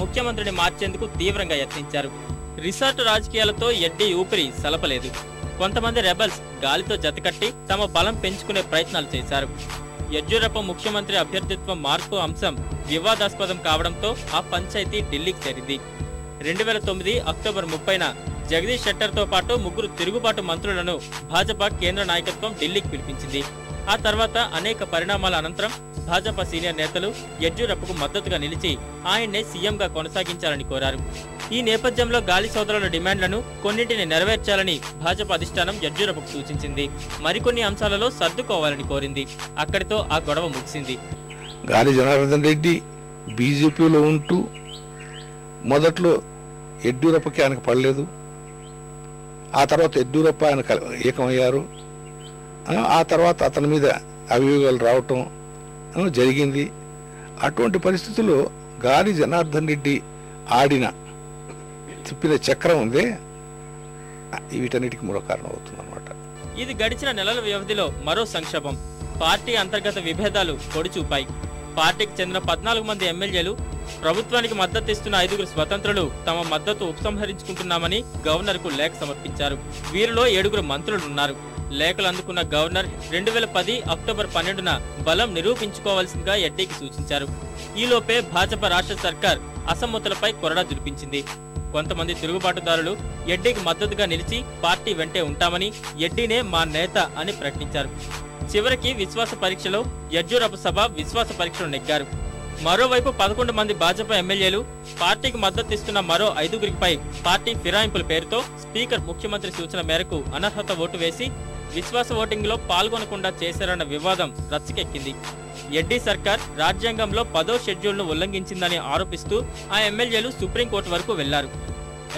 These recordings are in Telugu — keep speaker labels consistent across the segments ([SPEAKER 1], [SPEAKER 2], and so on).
[SPEAKER 1] ముఖ్యమంత్రిని మార్చేందుకు తీవ్రంగా యత్నించారు. రిసార్ట్ రాజకీయాలతో ఎడ్డీ ఊపిరి సలపలేదు. కొంతమంది రెబల్స్ గాలితో జతకట్టి తమ బలం పెంచుకునే ప్రయత్నాలు చేశారు. యడ్యూరప్ప ముఖ్యమంత్రి అభ్యర్థిత్వం మార్పు అంశం వివాదాస్పదం కావడంతో ఆ పంచాయతీ ఢిల్లీకి చేరింది. రెండు వేల తొమ్మిది అక్టోబర్ ముప్పైన జగదీష్ షెట్టర్తో పాటు ముగ్గురు తిరుగుబాటు మంత్రులను భాజపా కేంద్ర నాయకత్వం ఢిల్లీకి పిలిపించింది. ఆ తర్వాత అనేక పరిణామాల అనంతరం భాజపా సీనియర్ నేతలు యడ్యూరప్పకు మద్దతుగా నిలిచి ఆయన్నే సీఎంగా కొనసాగించాలని కోరారు. ఈ నేపథ్యంలో గాలి సోదరుల డిమాండ్లను కొన్నింటిని నెరవేర్చాలని భాజపా అధిష్టానం యడ్యూరప్పకు సూచించింది. మరికొన్ని అంశాలలో సర్దుకోవాలని కోరింది. అక్కడితో ఆ గొడవ ముగిసింది.
[SPEAKER 2] గాలి జనార్దన్ రెడ్డి బీజేపీలో ఉంటూ మొదట్లో యడ్యూరప్పకి ఆయనకు పడలేదు. ఆ తర్వాత యడ్యూరప్ప ఆయన కల- ఏకమయ్యారు. ఆ, తర్వాత అతని మీద అభియోగాలు రావటం జరిగింది. అటువంటి పరిస్థితుల్లో గాలి జనార్దన్ రెడ్డి ఆడిన తిప్పిన చక్రం ఉందే వీటన్నిటికి మరో కారణం అవుతుంది
[SPEAKER 1] ఇది గడిచిన నెలల వ్యవధిలో మరో సంక్షోభం. పార్టీ అంతర్గత విభేదాలు పొడిచూపాయి. పార్టీకి చెందిన పద్నాలుగు మంది ఎమ్మెల్యేలు ప్రభుత్వానికి మద్దతిస్తున్న ఐదుగురు స్వతంత్రులు తమ మద్దతు ఉపసంహరించుకుంటున్నామని గవర్నర్కు లేఖ సమర్పించారు. వీరిలో ఏడుగురు మంత్రులున్నారు. లేఖలు అందుకున్న గవర్నర్ రెండు వేల పది అక్టోబర్ పన్నెండున బలం నిరూపించుకోవాల్సిందిగా ఎడ్డీకి సూచించారు. ఈలోపే భాజపా రాష్ట్ర సర్కార్ అసమ్మతులపై కొరడా జులిపించింది కొంతమంది తిరుగుబాటుదారులు ఎడ్డీకి మద్దతుగా నిలిచి పార్టీ వెంటే ఉంటామని ఎడ్డీనే మా నేత అని ప్రకటించారు. చివరికి విశ్వాస పరీక్షలో యడ్యూరప్ప సభ విశ్వాస పరీక్షలు నెగ్గారు. మరోవైపు పదకొండు మంది భాజపా ఎమ్మెల్యేలు పార్టీకి మద్దతిస్తున్న మరో ఐదుగురిపై పార్టీ ఫిరాయింపుల పేరుతో స్పీకర్ ముఖ్యమంత్రి సూచన మేరకు అనర్హత ఓటు వేసి విశ్వాస ఓటింగ్లో పాల్గొనకుండా చేశారన్న వివాదం రచ్చకెక్కింది. ఎడ్డీ సర్కార్ రాజ్యాంగంలో పదో షెడ్యూల్ను ఉల్లంఘించిందని ఆరోపిస్తూ ఆ ఎమ్మెల్యేలు సుప్రీంకోర్టు వరకు వెళ్ళారు.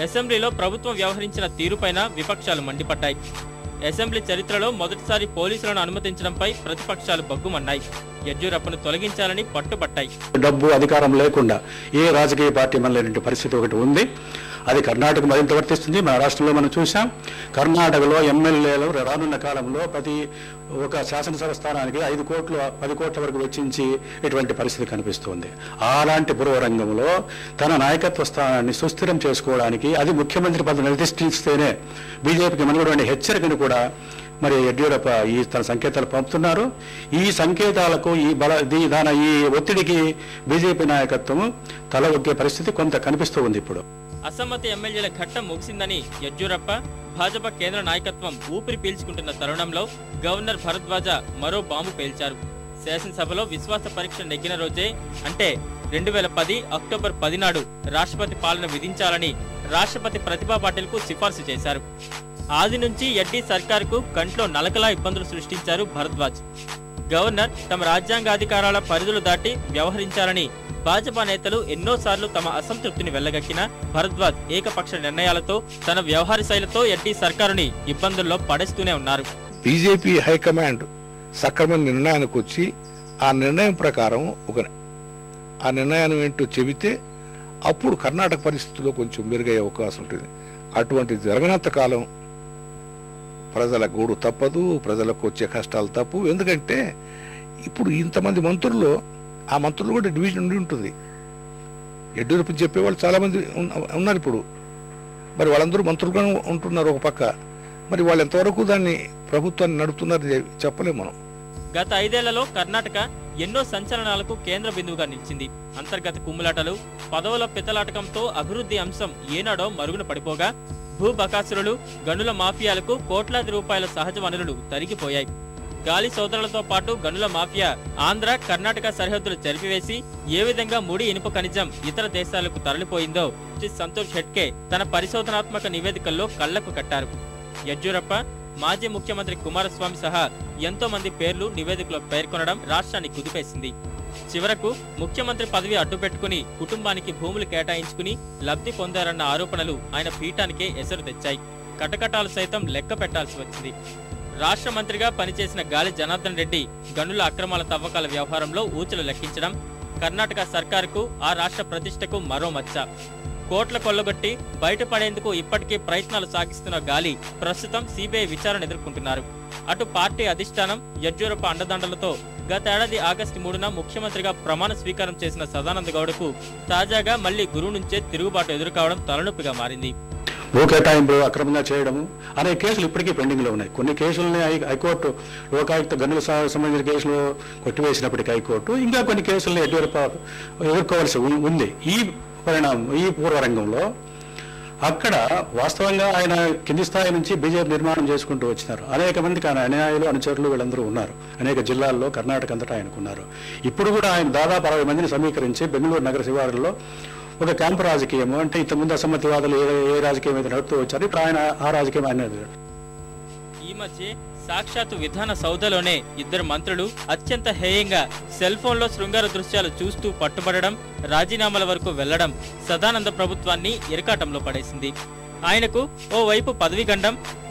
[SPEAKER 1] అసెంబ్లీలో ప్రభుత్వం వ్యవహరించిన తీరుపైన విపక్షాలు మండిపడ్డాయి. అసెంబ్లీ చరిత్రలో మొదటిసారి పోలీసులను అనుమతించడంపై ప్రతిపక్షాలు బగ్గుమన్నాయి యడ్యూరప్పను తొలగించాలని పట్టుబట్టాయి.
[SPEAKER 3] డబ్బు అధికారం లేకుండా ఏ రాజకీయ పార్టీ మనలేనటువంటి పరిస్థితి ఒకటి ఉంది. అది కర్ణాటక మరింత వర్తిస్తుంది. మన రాష్ట్రంలో మనం చూసాం కర్ణాటకలో ఎమ్మెల్యేలు రానున్న కాలంలో ప్రతి ఒక శాసనసభ స్థానానికి ఐదు కోట్లు పది కోట్ల వరకు వెచ్చించి ఇటువంటి పరిస్థితి కనిపిస్తుంది. అలాంటి పురవరంగంలో తన నాయకత్వ స్థానాన్ని సుస్థిరం చేసుకోవడానికి అది ముఖ్యమంత్రి పదవి నిర్దిష్టిస్తేనే బీజేపీకి మనటువంటి హెచ్చరికను కూడా మరి యడ్యూరప్ప ఈ తన సంకేతాలు పంపుతున్నారు. ఈ సంకేతాలకు ఈ బల దీ దాని ఈ ఒత్తిడికి బీజేపీ నాయకత్వం తల ఒగ్గే పరిస్థితి కొంత కనిపిస్తూ ఉంది ఇప్పుడు.
[SPEAKER 1] అసమ్మతి ఎమ్మెల్యేల ఘట్టం ముగిసిందని యడ్యూరప్ప భాజపా కేంద్ర నాయకత్వం ఊపిరి పీల్చుకుంటున్న తరుణంలో గవర్నర్ భరద్వాజ మరో బాంబు పేల్చారు. శాసనసభలో విశ్వాస పరీక్ష నెగ్గిన రోజే అంటే రెండు వేల పది అక్టోబర్ పదినాడు రాష్ట్రపతి పాలన విధించాలని రాష్ట్రపతి ప్రతిభా పాటిల్కు సిఫార్సు చేశారు. ఆది నుంచి ఎడ్డీ సర్కార్కు కంట్లో నలకలా ఇబ్బందులు సృష్టించారు భరద్వాజ్. గవర్నర్ తమ రాజ్యాంగాధికారాల పరిధులు దాటి వ్యవహరించాలని భాజపా నేతలు ఎన్నోసార్లు తమ అసంతృప్తిని వెళ్ళగక్కిన భరద్వాజ్ ఏకపక్ష నిర్ణయాలతో తన వ్యవహార శైలితో ఎడ్డీ సర్కారుని ఇబ్బందుల్లో పడేస్తూనే ఉన్నారు.
[SPEAKER 2] బీజేపీ హైకమాండ్ సక్రమైన నిర్ణయానికి వచ్చి ఆ నిర్ణయం ప్రకారం ఒక ఆ నిర్ణయాన్ని ఏంటో చెబితే అప్పుడు కర్ణాటక పరిస్థితుల్లో కొంచెం మెరుగయ్యే అవకాశం ఉంటుంది. అటువంటి జరగనంత కాలం ప్రజల గూడు తప్పదు ప్రజలకు వచ్చే కష్టాలు తప్పు. ఎందుకంటే ఇప్పుడు ఇంతమంది మంత్రుల్లో ఆ మంత్రులు కూడా డివిజన్ ఉండి ఉంటుంది. యడ్యూరప్ప చెప్పేవాళ్ళు చాలా మంది ఉన్నారు ఇప్పుడు. మరి వాళ్ళందరూ మంత్రులుగా ఉంటున్నారు ఒక పక్క. మరి వాళ్ళు ఎంతవరకు దాన్ని ప్రభుత్వాన్ని నడుపుతున్నారు చెప్పలేము మనం.
[SPEAKER 1] గత ఐదేళ్ళలో కర్ణాటక ఎన్నో సంచలనాలకు కేంద్ర బిందువుగా నిలిచింది. అంతర్గత కుమ్ములాటలు పదవుల పితలాటకంతో అభివృద్ధి అంశం ఏనాడో మరుగున పడిపోగా భూ బకాసురులు గనుల మాఫియాలకు కోట్లాది రూపాయల సహజ వనరులు తరిగిపోయాయి. గాలి సోదరులతో పాటు గనుల మాఫియా ఆంధ్ర కర్ణాటక సరిహద్దులు చెరిపివేసి ఏ విధంగా ముడి ఇనుప ఖనిజం ఇతర దేశాలకు తరలిపోయిందో సంతోష్ హెట్కే తన పరిశోధనాత్మక నివేదికల్లో కళ్ళకు కట్టారు. యడ్యూరప్ప మాజీ ముఖ్యమంత్రి కుమారస్వామి సహా ఎంతో మంది పేర్లు నివేదికలో పేర్కొనడం రాష్ట్రాన్ని కుదిపేసింది. చివరకు ముఖ్యమంత్రి పదవి అడ్డుపెట్టుకుని కుటుంబానికి భూములు కేటాయించుకుని లబ్ధి పొందారన్న ఆరోపణలు ఆయన పీఠానికే ఎసరు తెచ్చాయి. కటకటాలు సైతం లెక్క పెట్టాల్సి వచ్చింది. రాష్ట్ర మంత్రిగా పనిచేసిన గాలి జనార్దన్ రెడ్డి గనుల అక్రమాల తవ్వకాల వ్యవహారంలో ఊచలు లెక్కించడం కర్ణాటక సర్కారుకు ఆ రాష్ట్ర ప్రతిష్టకు మరో మచ్చ. కోట్ల కొల్లగొట్టి బయటపడేందుకు ఇప్పటికే ప్రయత్నాలు సాగిస్తున్న గాలి ప్రస్తుతం సిబిఐ విచారణ ఎదుర్కొంటున్నారు. అటు పార్టీ అధిష్టానం యడ్యూరప్ప అండదండలతో గతేడాది ఆగస్టు మూడున ముఖ్యమంత్రిగా ప్రమాణ స్వీకారం చేసిన సదానంద గౌడకు తాజాగా మళ్ళీ గురువు నుంచే తిరుగుబాటు ఎదుర్కోవడం తలనొప్పిగా మారింది.
[SPEAKER 3] భూ కేటాయింపులు అక్రమంగా చేయడము అనే కేసులు ఇప్పటికీ పెండింగ్లో ఉన్నాయి. కొన్ని కేసులని హైకోర్టు లోకాయుక్త గనుల సంబంధించిన కేసులు కొట్టివేసినప్పటికీ హైకోర్టు ఇంకా కొన్ని కేసులను ఎదుర్కో ఎదుర్కోవాల్సి ఉంది. ఈ పరిణామం ఈ పూర్వరంగంలో అక్కడ వాస్తవంగా ఆయన కింది స్థాయి నుంచి బీజేపీ నిర్మాణం చేసుకుంటూ వచ్చినారు. అనేక మందికి ఆయన అనుయాయులు అనుచరులు వీళ్ళందరూ ఉన్నారు. అనేక జిల్లాల్లో కర్ణాటక అంతటా ఆయనకున్నారు ఇప్పుడు కూడా ఆయన దాదాపు అరవై మందిని సమీకరించి బెంగళూరు నగర శివారులో ఒక క్యాంపు రాజకీయము అంటే ఇంతకుముందు అసమ్మతివాదులు ఏ ఏ రాజకీయం అయితే నడుపుతూ వచ్చారు ఇప్పుడు ఆయన ఆ రాజకీయం ఆయన
[SPEAKER 1] ఈ మధ్య సాక్షాత్తు విధాన సౌధలోనే ఇద్దరు మంత్రులు అత్యంత హేయంగా సెల్ ఫోన్లో శృంగార దృశ్యాలు చూస్తూ పట్టుబడడం రాజీనామాల వరకు వెళ్ళడం సదానంద ప్రభుత్వాన్ని ఇరకాటంలో పడేసింది. ఆయనకు ఓ వైపు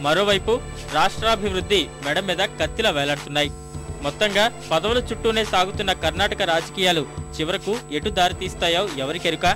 [SPEAKER 1] మరోవైపు రాష్ట్రాభివృద్ధి మెడ మీద కత్తిలా వేలాడుతున్నాయి. మొత్తంగా పదవుల చుట్టూనే సాగుతున్న కర్ణాటక రాజకీయాలు చివరకు ఎటు దారితీస్తాయో ఎవరికెరుక?